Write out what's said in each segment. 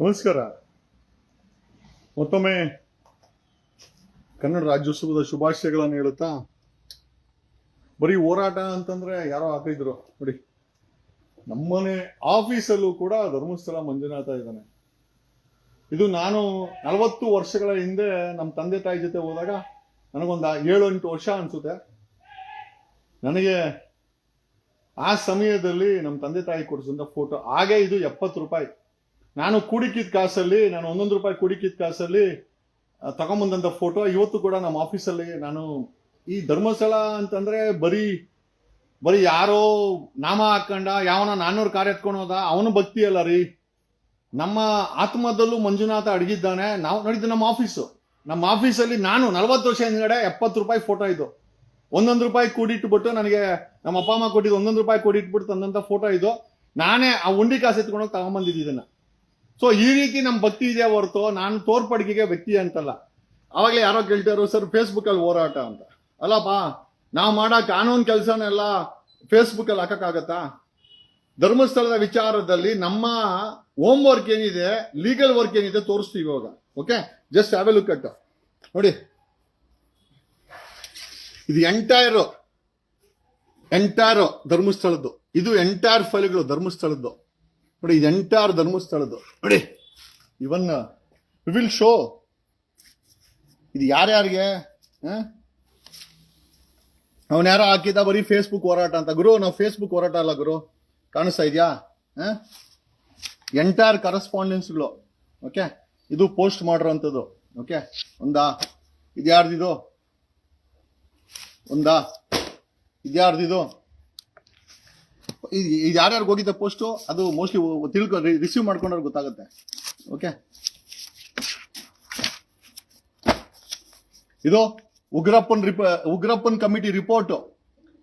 ನಮಸ್ಕಾರ. ಮತ್ತೊಮ್ಮೆ ಕನ್ನಡ ರಾಜ್ಯೋತ್ಸವದ ಶುಭಾಶಯಗಳನ್ನು ಹೇಳುತ್ತಾ, ಬರೀ ಹೋರಾಟ ಅಂತಂದ್ರೆ ಯಾರೋ ಹಾಕಿದ್ರು. ನೋಡಿ, ನಮ್ಮನೆ ಆಫೀಸಲ್ಲೂ ಕೂಡ ಧರ್ಮಸ್ಥಳ ಮಂಜುನಾಥ ಇದ್ದಾನೆ. ಇದು ನಾನು ನಲವತ್ತು ವರ್ಷಗಳ ಹಿಂದೆ ನಮ್ಮ ತಂದೆ ತಾಯಿ ಜೊತೆ ಹೋದಾಗ ನನಗೊಂದು ಏಳು ಎಂಟು ವರ್ಷ ಅನ್ಸುತ್ತೆ. ನನಗೆ ಆ ಸಮಯದಲ್ಲಿ ನಮ್ಮ ತಂದೆ ತಾಯಿ ಕೊಡಿಸಿದ ಫೋಟೋ, ಹಾಗೆ ಇದು ಎಪ್ಪತ್ತು ರೂಪಾಯಿ. ನಾನು ಕೂಡಿಕಿದ ಕಾಸಲ್ಲಿ, ನಾನು ಒಂದೊಂದು ರೂಪಾಯಿ ಕೂಡಿಕಿದ ಕಾಸಲ್ಲಿ ತಗೊಂಬಂದಂಥ ಫೋಟೋ ಇವತ್ತು ಕೂಡ ನಮ್ಮ ಆಫೀಸಲ್ಲಿ ನಾನು ಈ ಧರ್ಮಸ್ಥಳ ಅಂತಂದ್ರೆ ಬರೀ ಬರೀ ಯಾರೋ ನಾಮ ಹಾಕೊಂಡ, ಯಾವನ ನಾನ್ನೂರು ಎತ್ಕೊಂಡು ಹೋದ, ಅವನು ಭಕ್ತಿ ಅಲ್ಲ ರೀ. ನಮ್ಮ ಆತ್ಮದಲ್ಲೂ ಮಂಜುನಾಥ ಅಡಗಿದ್ದಾನೆ. ನಾವು ನೋಡಿದ್ದು ನಮ್ಮ ಆಫೀಸು ನಮ್ಮ ಆಫೀಸಲ್ಲಿ ನಾನು ನಲವತ್ತು ವರ್ಷ ಹಿಂದ್ಗಡೆ ಎಪ್ಪತ್ತು ರೂಪಾಯಿ ಫೋಟೋ ಇದು. ಒಂದೊಂದು ರೂಪಾಯಿ ಕೂಡಿಟ್ಬಿಟ್ಟು ನನಗೆ ನಮ್ಮ ಅಪ್ಪ ಅಮ್ಮ ಕೊಟ್ಟಿದ್ದು ಒಂದೊಂದು ರೂಪಾಯಿ ಕೂಡಿಟ್ಬಿಟ್ಟು ತಂದಂತ ಫೋಟೋ ಇದು. ನಾನೇ ಆ ಉಂಡಿ ಕಾಸು ಎತ್ಕೊಂಡೋಗಿ ತಗೊಂಬಂದಿದ್ದು ಸೊ ಈ ರೀತಿ ನಮ್ಮ ಭಕ್ತಿ ಇದೆ ಹೊರತು, ನಾನು ತೋರ್ಪಡಿಕೆಗೆ ವ್ಯಕ್ತಿ ಅಂತಲ್ಲ. ಅವಾಗಲೇ ಯಾರೋ ಕೇಳ್ತಾರೋ ಸರ್ ಫೇಸ್ಬುಕ್ ಅಲ್ಲಿ ಹೋರಾಟ ಅಂತ. ಅಲ್ಲಪ್ಪ, ನಾವು ಮಾಡೋ ಕಾನೂನು ಕೆಲಸನೆಲ್ಲ ಫೇಸ್ಬುಕ್ ಅಲ್ಲಿ ಹಾಕಕ್ಕಾಗತ್ತಾ? ಧರ್ಮಸ್ಥಳದ ವಿಚಾರದಲ್ಲಿ ನಮ್ಮ ಹೋಮ್ ವರ್ಕ್ ಏನಿದೆ ಲೀಗಲ್ ವರ್ಕ್ ಏನಿದೆ ತೋರಿಸ್ತೀವಿ ಇವಾಗ. Okay just have a look at ನೋಡಿ. ಇದು ಎಂಟೈರ್ ಎಂಟೈರ್ ಧರ್ಮಸ್ಥಳದ್ದು. ಇದು ಎಂಟೈರ್ ಫೈಲ್ಗಳು ಧರ್ಮಸ್ಥಳದ್ದು. ನೋಡಿ, ಇದು ಎಂಟೈರ್ ಧರ್ಮಸ್ಥಳದ್ದು. ನೋಡಿ ಇವನ್ ವಿಲ್ ಶೋ ಇದು ಯಾರ್ಯಾರಿಗೆ ಅವನ್ ಯಾರೋ ಹಾಕಿದ ಬರೀ ಫೇಸ್ಬುಕ್ ಹೋರಾಟ ಅಂತ. ಗುರು, ನಾವು ಫೇಸ್ಬುಕ್ ಹೋರಾಟ ಅಲ್ಲ, ಗುರು. ಕಾಣಿಸ್ತಾ ಇದೆಯಾ? ಎಂಟೈರ್ ಕರೆಸ್ಪಾಂಡೆನ್ಸ್ಗಳು ಓಕೆ ಇದು ಪೋಸ್ಟ್ ಮಾಡಿರೋಂಥದ್ದು ಓಕೆ ಒಂದಾ? ಇದು ಯಾರ್ದಿದು ಒಂದಾ? ಇದು ಇದು ಯಾರ್ಯಾರಿಗೆ ಹೋಗಿದ್ದ ಪೋಸ್ಟು ಅದು ಮೋಸ್ಟ್ಲಿ ತಿಳ್ಕೊ ರಿಸೀವ್ ಮಾಡ್ಕೊಂಡ್ರೆ ಗೊತ್ತಾಗುತ್ತೆ. ಓಕೆ ಇದು ಉಗ್ರಪ್ಪನ್ ರಿಪ ಉಗ್ರಪ್ಪನ್ ಕಮಿಟಿ ರಿಪೋರ್ಟ್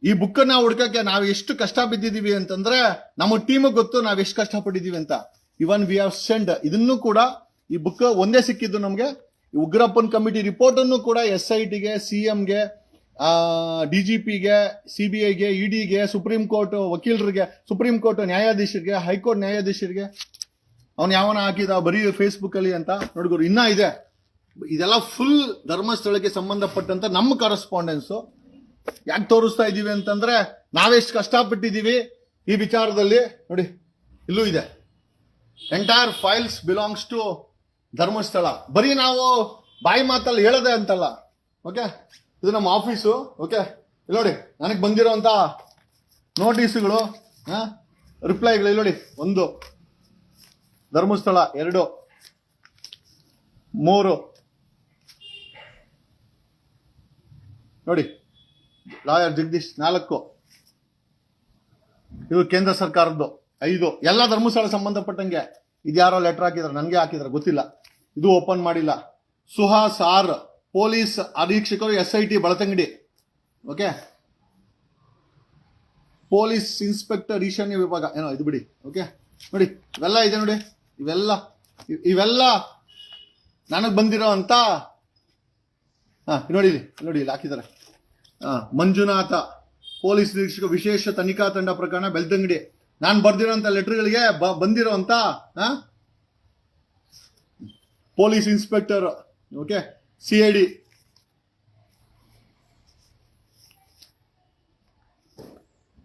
ಈ ಬುಕ್ಕನ್ನ ಹುಡ್ಕಕ್ಕೆ ನಾವು ಎಷ್ಟು ಕಷ್ಟ ಬಿದ್ದಿದೀವಿ ಅಂತಂದ್ರೆ ನಮ್ಮ ಟೀಮ್ ಗೊತ್ತು ನಾವ್ ಎಷ್ಟು ಕಷ್ಟಪಟ್ಟಿದೀವಿ ಅಂತ. ಇವನ್ ವಿ ಹ್ಯಾವ್ ಸೆಂಡ್ ಇದನ್ನು ಕೂಡ ಈ ಬುಕ್ ಒಂದೇ ಸಿಕ್ಕಿದ್ದು ನಮಗೆ. ಉಗ್ರಪ್ಪನ್ ಕಮಿಟಿ ರಿಪೋರ್ಟ್ ಅನ್ನು ಕೂಡ ಎಸ್ ಐ ಟಿಗೆ ಸಿ ಎಂಗೆ ಡಿಜಿಪಿಗೆ ಇ ಡಿಗೆ ಸುಪ್ರೀಂ ಕೋರ್ಟ್ ವಕೀಲರಿಗೆ ಸುಪ್ರೀಂ ಕೋರ್ಟ್ ನ್ಯಾಯಾಧೀಶರಿಗೆ ಹೈಕೋರ್ಟ್ ನ್ಯಾಯಾಧೀಶರಿಗೆ, ಅವನು ಯಾವನ ಹಾಕಿದ, ಬರೀ ಫೇಸ್ಬುಕ್ ಅಲ್ಲಿ ಅಂತ? ನೋಡಿದ್ರು ಇನ್ನ ಇದೆ. ಇದೆಲ್ಲ ಫುಲ್ ಧರ್ಮಸ್ಥಳಕ್ಕೆ ಸಂಬಂಧಪಟ್ಟಂತ ನಮ್ಮ ಕರೆಸ್ಪಾಂಡೆನ್ಸು ಯಾಕೆ ತೋರಿಸ್ತಾ ಇದ್ದೀವಿ ಅಂತಂದ್ರೆ, ನಾವೆಷ್ಟು ಕಷ್ಟಪಟ್ಟಿದ್ದೀವಿ ಈ ವಿಚಾರದಲ್ಲಿ. ನೋಡಿ, ಇಲ್ಲೂ ಇದೆ. Entire files belongs to Dharmasthala. ಬರೀ ನಾವು ಬಾಯಿ ಮಾತಲ್ಲಿ ಹೇಳದೆ ಅಂತಲ್ಲ. ಓಕೆ ಇದು ನಮ್ಮ ಆಫೀಸು, ಓಕೆ? ಇಲ್ಲಿ ನೋಡಿ, ನನಗೆ ಬಂದಿರೋಂಥ ನೋಟಿಸ್ಗಳು ರಿಪ್ಲೈಗಳು ಇಲ್ಲಿ ನೋಡಿ. ಒಂದು, ಧರ್ಮಸ್ಥಳ, ಎರಡು, ಮೂರು. ನೋಡಿ, ಲಾಯರ್ ಜಗದೀಶ್, ನಾಲ್ಕು. ಇದು ಕೇಂದ್ರ ಸರ್ಕಾರದ್ದು, ಐದು. ಎಲ್ಲ ಧರ್ಮಸ್ಥಳ ಸಂಬಂಧಪಟ್ಟಂಗೆ ಇದ್ಯಾರೋ ಲೆಟರ್ ಹಾಕಿದ್ರೆ, ನನಗೆ ಹಾಕಿದ್ರೆ, ಗೊತ್ತಿಲ್ಲ. ಇದು ಓಪನ್ ಮಾಡಿಲ್ಲ. Suhas R. Police ಅಧೀಕ್ಷಕರು S I T Belthangady okay? Police inspector ಈಶಾನ್ಯ ವಿಭಾಗ, ಏನೋ ಇದು ಬಿಡಿ, ಓಕೆ? ನೋಡಿ, ಇವೆಲ್ಲ ಇದೆ ನೋಡಿ, ಇವೆಲ್ಲ ಇವ್- ಇವೆಲ್ಲ ನನಗೆ ಬಂದಿರೋ ಅಂತ, ಹಾಂ ನೋಡಿ ನೋಡಿ ಇಲ್ಲಿ ಹಾಕಿದ್ದಾರೆ. ಹಾಂ, ಮಂಜುನಾಥ, ಪೊಲೀಸ್ ನಿರೀಕ್ಷಕ, ವಿಶೇಷ ತನಿಖಾ ತಂಡ ಪ್ರಕರಣ, ಬೆಳ್ತಂಗಡಿ. ನಾನು ಬರ್ದಿರೋಂಥ ಬ, ಬಂದಿರೋ ಅಂತ police inspector, okay? C I D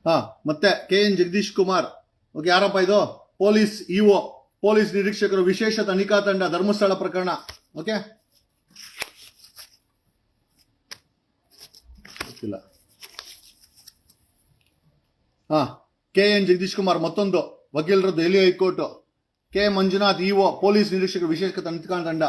ಹಾ, ಮತ್ತೆ K N Jagadish Kumar. Okay ಯಾರಪ್ಪ ಇದು. ಪೊಲೀಸ್ ಇಒ, ಪೊಲೀಸ್ ನಿರೀಕ್ಷಕರು ವಿಶೇಷ ತನಿಖಾ ತಂಡ, ಧರ್ಮಸ್ಥಳ ಪ್ರಕರಣ. ಓಕೆ? ಗೊತ್ತಿಲ್ಲ. ಹಾ, ಕೆ ಎನ್ ಜಗದೀಶ್ ಕುಮಾರ್, ಮತ್ತೊಂದು ವಕೀಲರು Delhi high court. K Manjunath EO, police ನಿರೀಕ್ಷಕರು ವಿಶೇಷ ತನಿಖಾ ತಂಡ.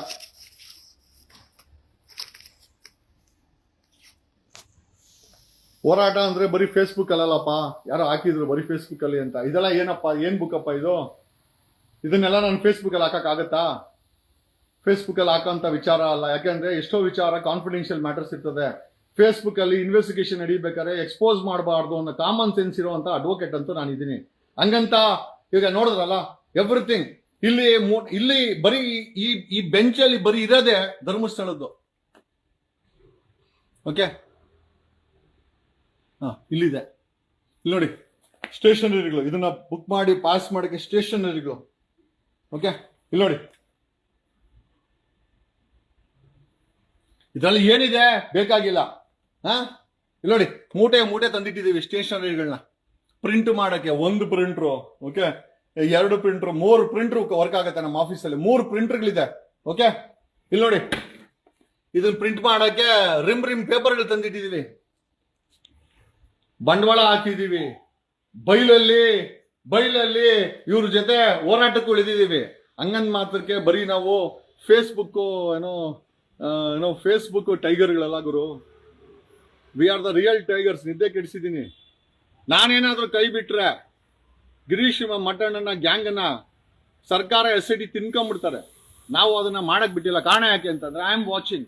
ಹೋರಾಟ ಅಂದ್ರೆ ಬರೀ ಫೇಸ್ಬುಕ್ ಅಲ್ಲಲ್ಲಪ್ಪ? ಯಾರೋ ಹಾಕಿದ್ರು ಬರೀ ಫೇಸ್ಬುಕ್ ಅಲ್ಲಿ ಅಂತ. ಇದೆಲ್ಲ ಏನಪ್ಪ? ಏನ್ ಬುಕ್ಕಪ್ಪ ಇದು? ಇದನ್ನೆಲ್ಲ ನಾನು ಫೇಸ್ಬುಕ್ ಅಲ್ಲಿ ಹಾಕಕ್ಕಾಗತ್ತಾ? ಫೇಸ್ಬುಕ್ ಅಲ್ಲಿ ಹಾಕೋಂತ ವಿಚಾರ ಅಲ್ಲ. ಯಾಕೆಂದ್ರೆ ಎಷ್ಟೋ ವಿಚಾರ ಕಾನ್ಫಿಡೆನ್ಷಿಯಲ್ ಮ್ಯಾಟರ್ಸ್ ಇರ್ತದೆ. ಫೇಸ್ಬುಕ್ ಅಲ್ಲಿ ಇನ್ವೆಸ್ಟಿಗೇಷನ್ ನಡೀಬೇಕಾದ್ರೆ ಎಕ್ಸ್ಪೋಸ್ ಮಾಡಬಾರ್ದು ಅನ್ನೋ ಕಾಮನ್ ಸೆನ್ಸ್ ಇರುವಂತ ಅಡ್ವೊಕೇಟ್ ಅಂತೂ ನಾನು ಇದ್ದೀನಿ. ಹಂಗಂತ ಈಗ ನೋಡಿದ್ರಲ್ಲ ಎವ್ರಿಥಿಂಗ್ ಇಲ್ಲಿ ಇಲ್ಲಿ ಬರೀ ಈ ಈ ಬೆಂಚಲ್ಲಿ ಬರೀ ಇರೋದೇ ಧರ್ಮಸ್ಥಳದ್ದು. ಓಕೆ ಹಾ, ಇಲ್ಲಿದೆ. ಇಲ್ಲಿ ನೋಡಿ ಸ್ಟೇಷನರಿಗಳು ಇದನ್ನ ಬುಕ್ ಮಾಡಿ ಪಾಸ್ ಮಾಡಕ್ಕೆ ಸ್ಟೇಷನರಿಗಳು ಓಕೆ ಇಲ್ಲಿ ನೋಡಿ. ಇದರಲ್ಲಿ ಏನಿದೆ? ಬೇಕಾಗಿಲ್ಲ. ಹಾ? ಇಲ್ಲಿ ನೋಡಿ, ಮೂಟೆ ಮೂಟೆ ತಂದಿಟ್ಟಿದ್ದೀವಿ ಸ್ಟೇಷನರಿಗಳನ್ನ ಪ್ರಿಂಟ್ ಮಾಡಕ್ಕೆ ಒಂದು ಪ್ರಿಂಟ್ರು ಓಕೆ ಎರಡು ಪ್ರಿಂಟ್ರು ಮೂರು ಪ್ರಿಂಟ್ರು ವರ್ಕ್ ಆಗುತ್ತೆ ನಮ್ಮ ಆಫೀಸಲ್ಲಿ ಮೂರು ಪ್ರಿಂಟರ್ಗಳಿದೆ ಓಕೆ ಇಲ್ಲಿ ನೋಡಿ. ಇದನ್ನ ಪ್ರಿಂಟ್ ಮಾಡಕ್ಕೆ ರಿಮ್ ರಿಮ್ ಪೇಪರ್ಗಳು ತಂದಿಟ್ಟಿದೀವಿ ಬಂಡವಾಳ ಹಾಕಿದ್ದೀವಿ. ಬೈಲಲ್ಲಿ ಬೈಲಲ್ಲಿ ಇವ್ರ ಜೊತೆ ಹೋರಾಟಕ್ಕೆ ಉಳಿದಿದ್ದೀವಿ ಹಂಗಂದ್ ಮಾತ್ರಕ್ಕೆ ಬರೀ ನಾವು ಫೇಸ್ಬುಕ್ ಏನೋ ಏನೋ ಫೇಸ್ಬುಕ್ ಟೈಗರ್ಗಳೆಲ್ಲ ಗುರು. We are the real tigers ನಿದ್ದೆ ಕೆಡಿಸಿದ್ದೀನಿ. ನಾನೇನಾದ್ರೂ ಕೈ ಬಿಟ್ರೆ ಗಿರೀಶ್ ಮಟಣ್ಣನ ಗ್ಯಾಂಗನ್ನ ಸರ್ಕಾರ ಎಸ್ ಐ ಟಿ ತಿನ್ಕೊಂಡ್ಬಿಡ್ತಾರೆ ನಾವು ಅದನ್ನ ಮಾಡಕ್ ಬಿಟ್ಟಿಲ್ಲ. ಕಾರಣ ಯಾಕೆ ಅಂತಂದ್ರೆ ಐ ಆಮ್ ವಾಚಿಂಗ್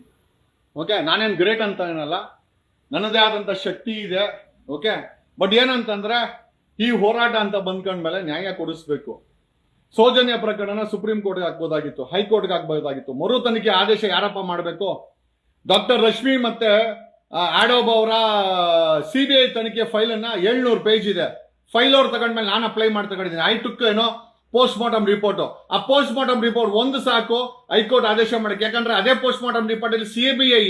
ಓಕೆ ನಾನೇನು ಗ್ರೇಟ್ ಅಂತ ಏನಲ್ಲ. ನನ್ನದೇ ಆದಂತ ಶಕ್ತಿ ಇದೆ. ಓಕೆ ಬಟ್ ಏನಂತಂದ್ರೆ, ಈ ಹೋರಾಟ ಅಂತ ಬಂದ್ಕೊಂಡ್ಮೇಲೆ ನ್ಯಾಯ ಕೊಡಿಸ್ಬೇಕು. ಸೌಜನ್ಯ ಪ್ರಕರಣ ಸುಪ್ರೀಂ ಕೋರ್ಟ್ಗೆ ಹಾಕ್ಬೋದಾಗಿತ್ತು ಹೈಕೋರ್ಟ್ಗೆ ಹಾಕ್ಬೋದಾಗಿತ್ತು. ಮರು ತನಿಖೆ ಆದೇಶ ಯಾರಪ್ಪ ಮಾಡಬೇಕು? ಡಾಕ್ಟರ್ ರಶ್ಮಿ ಮತ್ತೆ ಆಡೋಬ್ ಅವರ ಸಿ ಬಿ ಐ ತನಿಖೆ ಫೈಲ್ ಅನ್ನ ಏಳ್ನೂರು ಪೇಜ್ ಇದೆ. ಫೈಲ್ ಅವ್ರು ತಗೊಂಡ್ಮೇಲೆ ನಾನು ಅಪ್ಲೈ ಮಾಡಿ ತಗೊಂಡಿದ್ದೀನಿ. ಐ ಟುಕ್ ಏನೋ ಪೋಸ್ಟ್ ಮಾರ್ಟಮ್ ರಿಪೋರ್ಟ್ ಆ ಪೋಸ್ಟ್ ಮಾರ್ಟಮ್ ರಿಪೋರ್ಟ್ ಒಂದು ಸಾಕು ಹೈಕೋರ್ಟ್ ಆದೇಶ ಮಾಡಕ್ಕೆ. ಯಾಕಂದ್ರೆ ಅದೇ ಪೋಸ್ಟ್ ಮಾರ್ಟಮ್ ರಿಪೋರ್ಟ್ ಅಲ್ಲಿ C B I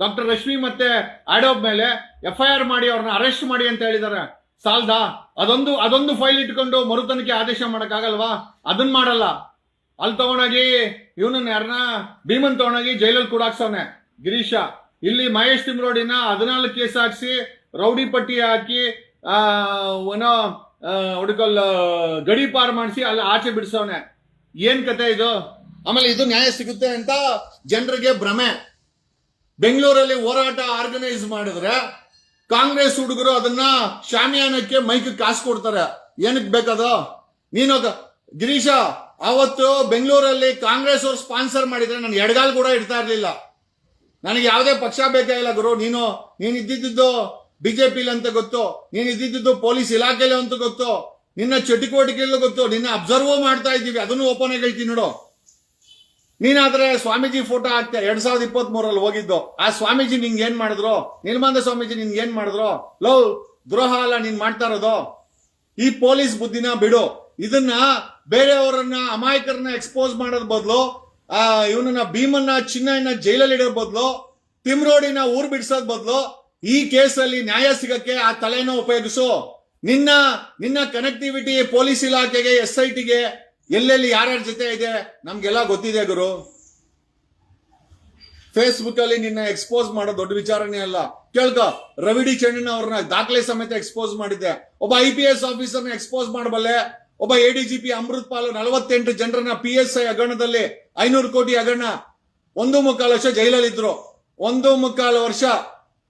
doctor Rashmi ಮತ್ತೆ ಆಡೋಬ್ ಮೇಲೆ ಎಫ್ ಐ ಆರ್ ಮಾಡಿ ಅವ್ರನ್ನ ಅರೆಸ್ಟ್ ಮಾಡಿ ಅಂತ ಹೇಳಿದ್ದಾರೆ ಸಾಲ್ದಾ, ಅದೊಂದು ಅದೊಂದು ಫೈಲ್ ಇಟ್ಕೊಂಡು ಮರುತನಿಕೆ ಆದೇಶ ಮಾಡೋಕ್ಕಾಗಲ್ವಾ? ಅದನ್ನ ಮಾಡಲ್ಲ. ಅಲ್ಲಿ ತಗೊಂಡೋಗಿ ಇವನನ್ನ ಯಾರನ್ನ ಭೀಮನ್ ತಗೊಂಡೋಗಿ ಜೈಲಲ್ಲಿ ಕೂಡ ಹಾಕ್ಸವನೆ ಗಿರೀಶ, ಇಲ್ಲಿ ಮಹೇಶ್ ತಿಮ್ರೋಡಿನ ಹದಿನಾಲ್ಕು ಕೇಸ್ ಹಾಕ್ಸಿ, ರೌಡಿ ಪಟ್ಟಿ ಹಾಕಿ ಏನೋ ಹುಡುಕಲ್ ಗಡಿ ಪಾರ್ ಮಾಡಿಸಿ ಅಲ್ಲಿ ಆಚೆ ಬಿಡಿಸವನೆ. ಏನ್ ಕತೆ ಇದು? ಆಮೇಲೆ ಇದು ನ್ಯಾಯ ಸಿಗುತ್ತೆ ಅಂತ ಜನರಿಗೆ ಭ್ರಮೆ. ಬೆಂಗಳೂರಲ್ಲಿ ಹೋರಾಟ ಆರ್ಗನೈಸ್ ಮಾಡಿದ್ರೆ ಕಾಂಗ್ರೆಸ್ ಹುಡುಗರು ಅದನ್ನ ಶಾಮಿಯಾನಕ್ಕೆ ಮೈಕ್ ಕಾಸು ಕೊಡ್ತಾರೆ. ಏನಕ್ಕೆ ಬೇಕದು? ನೀನು ಗಿರೀಶ, ಅವತ್ತು ಬೆಂಗಳೂರಲ್ಲಿ ಕಾಂಗ್ರೆಸ್ ಅವ್ರು ಸ್ಪಾನ್ಸರ್ ಮಾಡಿದ್ರೆ ನಾನು ಎಡಗಾಲ್ ಕೂಡ ಇಡ್ತಾ ಇರ್ಲಿಲ್ಲ. ನನಗೆ ಯಾವುದೇ ಪಕ್ಷ ಬೇಕಾಗಿಲ್ಲ ಗುರು, ನೀನು ನೀನ್ ಇದ್ದಿದ್ದು ಬಿಜೆಪಿಲಿ ಅಂತ ಗೊತ್ತು, ನೀನು ಇದ್ದಿದ್ದು ಪೊಲೀಸ್ ಇಲಾಖೆಲಿ ಅಂತ ಗೊತ್ತು, ನಿನ್ನ ಚಟುವಟಿಕೆಯಲ್ಲೂ ಗೊತ್ತು, ನಿನ್ನ ಅಬ್ಸರ್ವ್ ಮಾಡ್ತಾ ಇದ್ದೀವಿ ಅದನ್ನು ಓಪನ್ ಆಗಿ ಹೇಳ್ತೀನಿ ನೋಡು. ನೀನಾದ್ರೆ ಸ್ವಾಮೀಜಿ ಫೋಟೋ ಹಾಕ್ತೆ ಎರಡ್ ಸಾವಿರದ ಇಪ್ಪತ್ತ್ ಮೂರಲ್ಲಿ ಹೋಗಿದ್ದು. ಆ ಸ್ವಾಮೀಜಿ ನಿಂಗೆ ಏನ್ ಮಾಡಿದ್ರು? ನಿಲ್ಮಾಂದ ಸ್ವಾಮೀಜಿ ನಿನ್ಗೆ ಏನ್ ಮಾಡಿದ್ರು? ಲವ್ ದ್ರೋಹ ಅಲ್ಲ, ನೀನ್ ಮಾಡ್ತಾ ಇರೋದು. ಈ ಪೊಲೀಸ್ ಬುದ್ಧಿನ ಬಿಡು. ಇದನ್ನ ಬೇರೆಯವರನ್ನ ಅಮಾಯಕರನ್ನ ಎಕ್ಸ್ಪೋಸ್ ಮಾಡೋದ್ ಬದಲು, ಆ, ಇವನನ್ನ ಭೀಮನ್ನ ಚಿನ್ನಯನ್ನ ಜೈಲಲ್ಲಿ ಇಡೋ ಬದಲು, ತಿಮ್ರೋಡಿನ ಊರ್ ಬಿಡಿಸೋದ್ ಬದಲು, ಈ ಕೇಸಲ್ಲಿ ನ್ಯಾಯ ಸಿಗಕ್ಕೆ ಆ ತಲೆನ ಉಪಯೋಗಿಸು. ನಿನ್ನ ನಿನ್ನ ಕನೆಕ್ಟಿವಿಟಿ ಪೊಲೀಸ್ ಇಲಾಖೆಗೆ ಎಸ್ ಐ ಟಿಗೆ ಎಲ್ಲೆಲ್ಲಿ ಯಾರ್ಯಾರ ಜೊತೆ ಇದೆ? ನಮ್ಗೆಲ್ಲ ಗೊತ್ತಿದೆ ಗುರು. ಫೇಸ್ಬುಕ್ ಅಲ್ಲಿ ನಿನ್ನ ಎಕ್ಸ್ಪೋಸ್ ಮಾಡೋ ದೊಡ್ಡ ವಿಚಾರನೇ ಅಲ್ಲ. ಕೇಳ್ಕೊ, ರವಿಡಿ ಚೆನ್ನಣ್ಣ ಅವ್ರನ್ನ ದಾಖಲೆ ಸಮೇತ ಎಕ್ಸ್ಪೋಸ್ ಮಾಡಿದ್ದೆ. ಒಬ್ಬ ಐ ಪಿ ಎಸ್ ಆಫೀಸರ್ನ ಎಕ್ಸ್ಪೋಸ್ ಮಾಡಬಲ್ಲೆ. ಒಬ್ಬ A D G P Amrit Pal ನಲವತ್ತೆಂಟು ಜನರನ್ನ ಪಿ ಎಸ್ ಐ ಹಗರಣದಲ್ಲಿ ಐನೂರು ಕೋಟಿ ಹಗರಣ. ಒಂದು ಮುಕ್ಕಾಲು ವರ್ಷ ಜೈಲಲ್ಲಿ ಇದ್ರು ಒಂದು ಮುಕ್ಕಾಲು ವರ್ಷ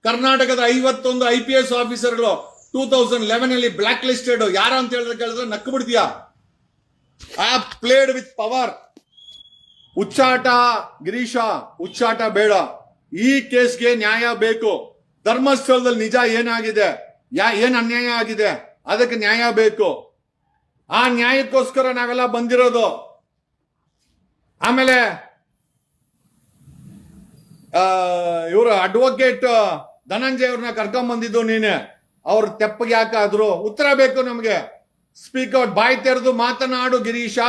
ಕರ್ನಾಟಕದ ಐವತ್ತೊಂದು ಐ ಪಿ ಎಸ್ ಆಫೀಸರ್ಗಳು ಟೂ ತೌಸಂಡ್ ಲೆವೆನ್ ಅಲ್ಲಿ ಬ್ಲಾಕ್ ಲಿಸ್ಟೆಡ್ ಯಾರ ಅಂತ ಹೇಳಿದ್ರೆ ಕೇಳಿದ್ರೆ ನಕ್ಕು ಬಿಡ್ತೀಯಾ? ಐ ಪ್ಲೇಡ್ ವಿತ್ ಪವರ್ ಉಚ್ಚಾಟ ಗಿರೀಶ ಉಚ್ಚಾಟ ಬೇಡ ಈ ಕೇಸ್ಗೆ ನ್ಯಾಯ ಬೇಕು. ಧರ್ಮಸ್ಥಳದಲ್ಲಿ ನಿಜ ಏನಾಗಿದೆ? ಯಾ, ಏನ್ ಅನ್ಯಾಯ ಆಗಿದೆ? ಅದಕ್ಕೆ ನ್ಯಾಯ ಬೇಕು. ಆ ನ್ಯಾಯಕ್ಕೋಸ್ಕರ ನಾವೆಲ್ಲ ಬಂದಿರೋದು. ಆಮೇಲೆ ಇವರು ಅಡ್ವೊಕೇಟ್ ಧನಂಜಯ ಅವ್ರನ್ನ ಕರ್ಕೊಂಡ್ ಬಂದಿದ್ದು ನೀನೆ. ಅವ್ರ ತೆಪ್ಪಗೆ ಯಾಕಾದ್ರು ಉತ್ತರ ಬೇಕು ನಮ್ಗೆ. ಸ್ಪೀಕ್ ಔಟ್ ಬಾಯಿ ತೆರೆದು ಮಾತನಾಡು, ಗಿರೀಶ.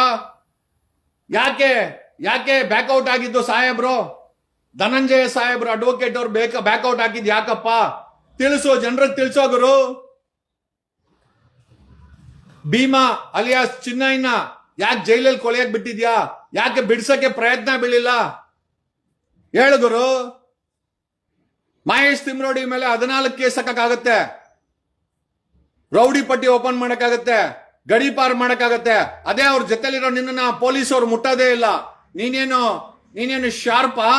ಯಾಕೆ? ಯಾಕೆ ಬ್ಯಾಕ್ಔಟ್ ಆಗಿದ್ದು ಸಾಹೇಬ್ರು? ಧನಂಜಯ ಸಾಹೇಬ್ರು ಅಡ್ವೊಕೇಟ್ ಅವ್ರು ಬೇಕ ಬ್ಯಾಕ್ಔಟ್ ಆಗಿದ್ದು ಯಾಕಪ್ಪ? ತಿಳಿಸು, ಜನರಿಗೆ ತಿಳಿಸೋ ಗುರು. ಭೀಮಾ ಅಲಿಯಾಸ್ ಚಿನ್ನಯ್ಯನ ಯಾಕೆ ಜೈಲಲ್ಲಿ ಕೊಳೆಯಕ್ ಬಿಟ್ಟಿದ್ಯಾ? ಯಾಕೆ ಬಿಡ್ಸಕ್ಕೆ ಪ್ರಯತ್ನ ಬೀಳಿಲ್ಲ? ಹೇಳು ಗುರು. ಮಹೇಶ್ ತಿಮ್ರೋಡಿ ಮೇಲೆ ಹದಿನಾಲ್ಕು ಕೇಸ್ ಹಾಕಕ್ಕಾಗತ್ತೆ. ರೌಡಿ ಪಟ್ಟಿ ಓಪನ್ ಮಾಡಕ್ಕಾಗತ್ತೆ, ಗಡಿ ಪಾರ್ ಮಾಡಕ್ಕಾಗತ್ತೆ, ಅದೇ ಅವ್ರ ಜೊತೆಲಿರೋ ನಿನ್ನ ಪೊಲೀಸ್ ಅವ್ರು ಮುಟ್ಟೋದೇ ಇಲ್ಲ. ನೀನೇನು ನೀನೇನು ಶಾರ್ಪಾ?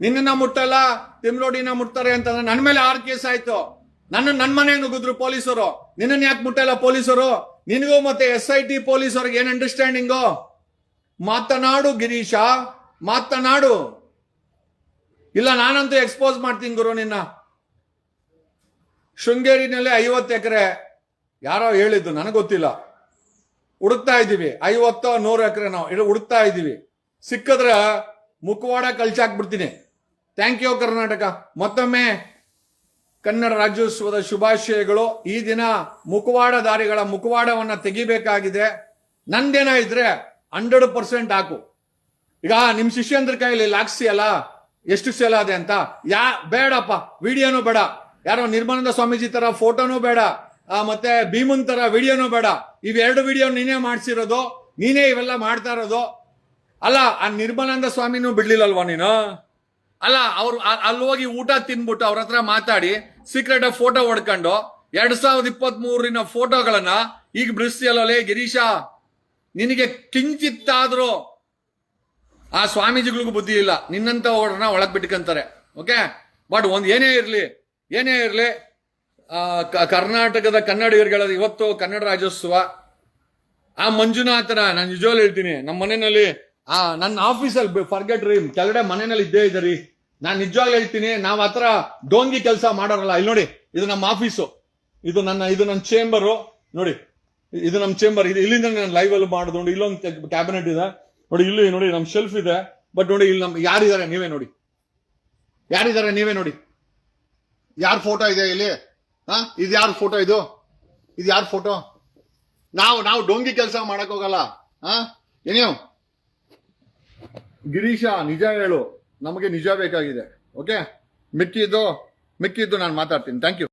ನಿನ್ನ ಮುಟ್ಟಲ್ಲ ತಿಮ್ರೋಡಿನ ಮುಟ್ತಾರೆ ಅಂತಂದ್ರೆ ನನ್ನ ಮೇಲೆ ಆರು ಕೇಸ್ ಆಯ್ತು. ನನ್ನ ನನ್ನ ಮನೆ ನುಗ್ಗಿದ್ರು ಪೊಲೀಸರು. ನಿನ್ನನ್ನು ಯಾಕೆ ಮುಟ್ಟಲ್ಲ ಪೊಲೀಸರು? ನಿನಗೂ ಮತ್ತೆ ಎಸ್ ಐ ಟಿ ಪೊಲೀಸ್ ಅವ್ರಿಗೆ ಏನು ಅಂಡರ್ಸ್ಟ್ಯಾಂಡಿಂಗು ಮಾತನಾಡು, ಗಿರೀಶ. ಮಾತನಾಡು. ಇಲ್ಲ, ನಾನಂತೂ ಎಕ್ಸ್ಪೋಸ್ ಮಾಡ್ತೀನಿ ಗುರು ನಿನ್ನ. ಶೃಂಗೇರಿನಲ್ಲಿ ಐವತ್ತು ಎಕರೆ, ಯಾರೋ ಹೇಳಿದ್ದು, ನನಗೆ ಗೊತ್ತಿಲ್ಲ. ಹುಡುಕ್ತಾ ಇದ್ದೀವಿ. ಐವತ್ತೋ ನೂರು ಎಕರೆ ನಾವು ಇಲ್ಲಿ ಹುಡುಕ್ತಾ ಇದ್ದೀವಿ. ಸಿಕ್ಕಿದ್ರೆ ಮುಖವಾಡ ಕಳ್ಸಾಕ್ಬಿಡ್ತೀನಿ ಥ್ಯಾಂಕ್ ಯು ಕರ್ನಾಟಕ. ಮತ್ತೊಮ್ಮೆ ಕನ್ನಡ ರಾಜ್ಯೋತ್ಸವದ ಶುಭಾಶಯಗಳು. ಈ ದಿನ ಮುಖವಾಡಧಾರಿಗಳ ಮುಖವಾಡವನ್ನು ತೆಗಿಬೇಕಾಗಿದೆ. ನಂದೇನ ಇದ್ರೆ ಹಂಡ್ರೆಡ್ ಪರ್ಸೆಂಟ್ ಹಾಕು. ಈಗ ನಿಮ್ಮ ಶಿಷ್ಯಂದ್ರ ಕೈಯಲ್ಲಿ ಲಾಕ್ಸಿ ಅಲ್ಲ? ಎಷ್ಟು ಸೇಲ್ ಅದೆ ಅಂತ? ಯಾ, ಬೇಡಪ್ಪ. ವಿಡಿಯೋನು ಬೇಡ. ಯಾರೋ ನಿರ್ಮಾನಂದ ಸ್ವಾಮೀಜಿ ತರ ಫೋಟೋನೂ ಬೇಡ ಮತ್ತೆ ಭೀಮನ್ ತರ ವಿಡಿಯೋನು ಬೇಡ. ಇವೆರಡು ವಿಡಿಯೋ ನೀನೇ ಮಾಡಿಸಿರೋದು, ನೀನೇ ಇವೆಲ್ಲ ಮಾಡ್ತಾ ಇರೋದು. ಅಲ್ಲ, ಆ ನಿರ್ಮಲಾನಂದ ಸ್ವಾಮಿನೂ ಬಿಡ್ಲಿಲ್ಲಲ್ವಾ ನೀನು? ಅಲ್ಲ, ಅವ್ರು ಅಲ್ಲಿ ಹೋಗಿ ಊಟ ತಿನ್ಬಿಟ್ಟು ಅವ್ರ ಹತ್ರ ಮಾತಾಡಿ ಸೀಕ್ರೆಟ್ ಆಗಿ ಫೋಟೋ ಹೊಡ್ಕೊಂಡು, ಎರಡ್ ಸಾವಿರದ ಇಪ್ಪತ್ತ್ ಮೂರಿನ ಫೋಟೋಗಳನ್ನ ಈಗ ಬಿಡಿಸ್ತಿಯಲ್ಲೇ ಗಿರೀಶ, ನಿನಗೆ ಕಿಂಚಿತ್ತಾದ್ರೂ ಆ ಸ್ವಾಮೀಜಿಗಳಿಗೂ ಬುದ್ಧಿ ಇಲ್ಲ. ನಿನ್ನಂತ ಅವ್ರನ್ನ ಒಳಗ್ ಬಿಟ್ಕೊಂತಾರೆ ಓಕೆ ಬಟ್ ಒಂದ್ ಏನೇ ಇರ್ಲಿ ಏನೇ ಇರಲಿ ಕರ್ನಾಟಕದ ಕನ್ನಡಿಗರುಗಳ ಇವತ್ತು ಕನ್ನಡ ರಾಜ್ಯೋತ್ಸವ. ಆ ಮಂಜುನಾಥನ ನಾನು ನಿಜವಾಗ್ಲೂ ಹೇಳ್ತೀನಿ ನಮ್ಮ ಮನೆಯಲ್ಲಿ, ಆ, ನನ್ನ ಆಫೀಸಲ್ಲಿ ಫರ್ಗೆಟ್ ರೀ ಕೆಳಗಡೆ ಮನೆಯಲ್ಲಿ ಇದ್ದೇ ಇದ್ದೀರಿ ನಾನು ನಿಜವಾಗ್ಲೂ ಹೇಳ್ತೀನಿ, ನಾವು ಹತ್ರ ಡೋಂಗಿ ಕೆಲಸ ಮಾಡೋರಲ್ಲ. ಇಲ್ಲಿ ನೋಡಿ, ಇದು ನಮ್ಮ ಆಫೀಸು. ಇದು ನನ್ನ ಇದು ನನ್ನ ಚೇಂಬರು ನೋಡಿ, ಇದು ನಮ್ಮ ಚೇಂಬರ್ ಇದು ಇಲ್ಲಿಂದ ನಾನು ಲೈವ್ ಅಲ್ಲಿ ಮಾಡೋದು ನೋಡಿ, ಇಲ್ಲೊಂದು ಕ್ಯಾಬಿನೆಟ್ ಇದೆ. ನೋಡಿ, ಇಲ್ಲಿ ನೋಡಿ ನಮ್ಮ ಶೆಲ್ಫ್ ಇದೆ. ಬಟ್ ನೋಡಿ, ಇಲ್ಲಿ ನಮ್, ಯಾರಿದ್ದಾರೆ ನೀವೇ ನೋಡಿ. ಯಾರಿದ್ದಾರೆ ನೀವೇ ನೋಡಿ. ಯಾರ ಫೋಟೋ ಇದೆ ಇಲ್ಲಿ? ಹಾ? ಇದು ಯಾರ ಫೋಟೋ ಇದು? ಇದು ಯಾರ ಫೋಟೋ ನಾವು ನಾವು ಡೊಂಗಿ ಕೆಲಸ ಮಾಡಕ್ ಹೋಗಲ್ಲ. ಹಾ? ಏನೇ ಗಿರೀಶ, ನಿಜ ಹೇಳು. ನಮಗೆ ನಿಜ ಬೇಕಾಗಿದೆ. ಓಕೆ ಮಿಕ್ಕಿದ್ದು ಮಿಕ್ಕಿದ್ದು ನಾನು ಮಾತಾಡ್ತೀನಿ. Thank you